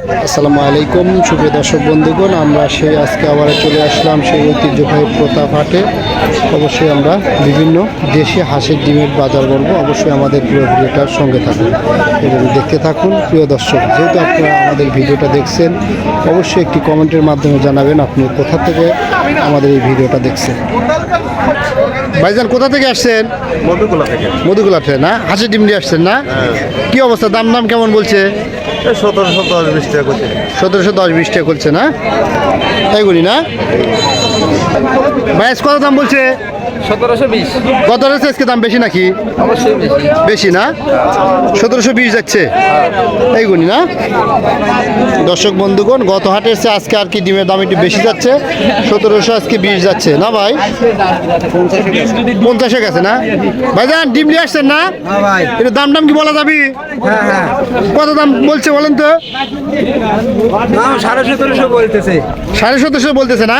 আসসালামু আলাইকুম সুপ্রিয় দর্শক বন্ধুগণ আমরা সেই আজকে আবার চলে আসলাম সেই ঐতিহ্যবাহী প্রতাপ হাটে অবশ্যই আমরা বিভিন্ন দেশি হাঁসের ডিমের বাজার বলব অবশ্যই আমাদের প্রিয় ভিডিওটার সঙ্গে থাকুন এবং দেখতে থাকুন। প্রিয় দর্শক যেহেতু আপনারা আমাদের ভিডিওটা দেখছেন অবশ্যই একটি কমেন্টের মাধ্যমে জানাবেন আপনি কোথা থেকে আমাদের এই ভিডিওটা দেখছেন। ভাইজান কোথা থেকে আসছেন? মধুকুলা থেকে। মধুগুলা থেকে না? হাঁসের ডিম দিয়ে আসছেন না? কি অবস্থা? দাম দাম কেমন বলছে? সতেরোশো দশ বিশ টাকা করছে। সতেরোশো দশ করছে না? এগুলি না? ভাইস কত দাম বলছে? সতেরোশো বিশ। কত রয়েছে আজকে দাম বেশি নাকি? অবশ্যই বেশি। বেশি না? সতেরোশো বিশ যাচ্ছে। এইগুলি না? দর্শক বন্ধুগণ গত হাটে এসে আজকে আর কি ডিমের দাম একটু বেশি যাচ্ছে। সতেরোশো আজকে বিশ যাচ্ছে। না ভাই? পঞ্চাশে গেছে না? ভাইজান ডিম নিয়ে আসছেন না? ভাই। এটা দাম দাম কি বলা যাবে? হ্যাঁ হ্যাঁ। কত দাম বলছে বলেন তো? সাড়ে সতেরোশো বলতেছে। সাড়ে সতেরোশো বলতেছে না?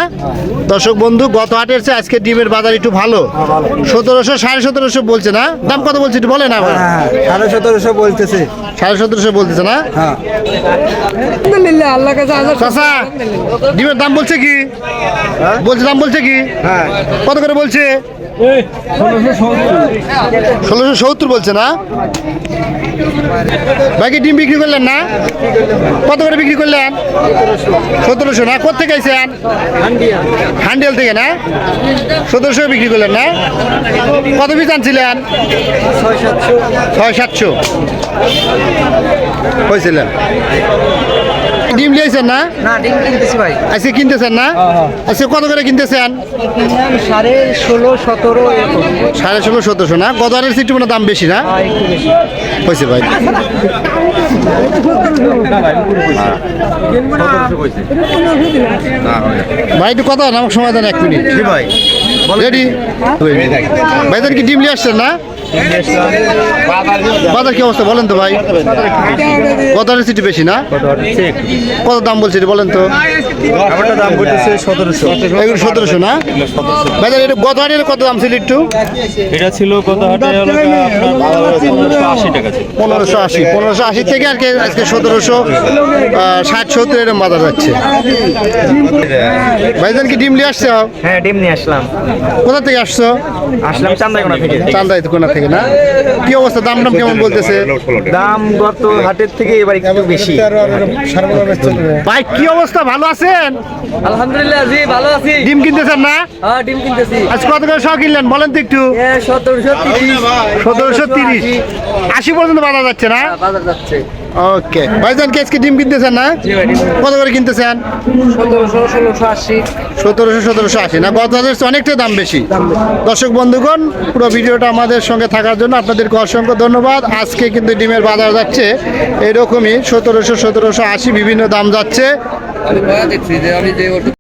দর্শক বন্ধু গত হাটের চেয়ে আজকে ডিমের বাজার একটু ভালো সতেরোশো সাড়ে সতেরোশো বলছে না? দাম কত বলছে একটু বলে না হ্যাঁ সাড়ে সতেরোশো বলতেছে। সাড়ে সতেরোশো বলতেছে না? হ্যাঁ। চাষা ডিমের দাম বলছে কি? বলছে দাম বলছে কি? হ্যাঁ। কত করে বলছে? ষোলোশো সত্তর বলছে না? বাকি ডিম বিক্রি করলেন না? কত করে বিক্রি করলেন? সতেরোশো। না কোথেকে আইসেন হান্ডিয়াল থেকে না? সতেরোশো বিক্রি করলেন না? কত পিস আনছিলেন? ছয় সাতশো। হয়েছিলেন ডিম লিয়েছেন না? না ডিম কিনতেছি ভাই। আজকে কিনতেছেন না? আজকে কত করে কিনতেছেন? সাড়ে ষোলো সতেরো সাড়ে ষোলো সতেরোশো না? গদারের সিটি মানে দাম বেশি না? হ্যাঁ, হয়েছে ভাই। ভাই একটু কথা আমার সময় দেন এক মিনিট। ভাই রেডি ভাইদের কি ডিম নিয়ে আসছেন না? বাজার কি অবস্থা বলেন তো ভাই? গদারের সিটি বেশি না? কত দাম বলছে বলেন তো? দাম করতেছে সতেরোশো। এগুলো সতেরোশো না? ভাইদের এটা গদারের কত দাম ছিল একটু? এটা ছিল হাটে পনেরোশো আশি। পনেরোশো আশি থেকে আর কি আজকে সতেরোশো ষাট সত্তর এরকম বাজার যাচ্ছে। ভাইজান কি ডিম নিয়ে আসছে? হ্যাঁ ডিম নিয়ে আসলাম। কোথা থেকে আসছো? আসলাম চান্দাইগোনা থেকে। চান্দাই কোনা থেকে না? কি অবস্থা? দাম দাম কেমন বলতেছে? দাম গত হাটের থেকে এবার একটু বেশি। ভাই কি অবস্থা? ভালো আছেন? আলহামদুলিল্লাহ জি ভালো আছি। ডিম কিনতেছেন না? হ্যাঁ ডিম কিনতেছি। আজ কত করে শখ কিনলেন? বলেন তো একটু। সতেরোশো তিরিশ। সতেরোশো তিরিশ। আশি পর্যন্ত বাজার যাচ্ছে না? বাজার যাচ্ছে। ওকে ভাইজান কি আজকে ডিম কিনতেছেন না? কত করে কিনতেছেন? সতেরোশো ষোলোশো আশি। সতেরোশো সতেরোশো আশি। না গত অনেকটাই দাম বেশি। দর্শক বন্ধুগণ পুরো ভিডিওটা আমাদের সঙ্গে থাকার জন্য আপনাদেরকে অসংখ্য ধন্যবাদ। আজকে কিন্তু ডিমের বাজার যাচ্ছে এরকমই সতেরোশো সতেরোশো আশি বিভিন্ন দাম যাচ্ছে।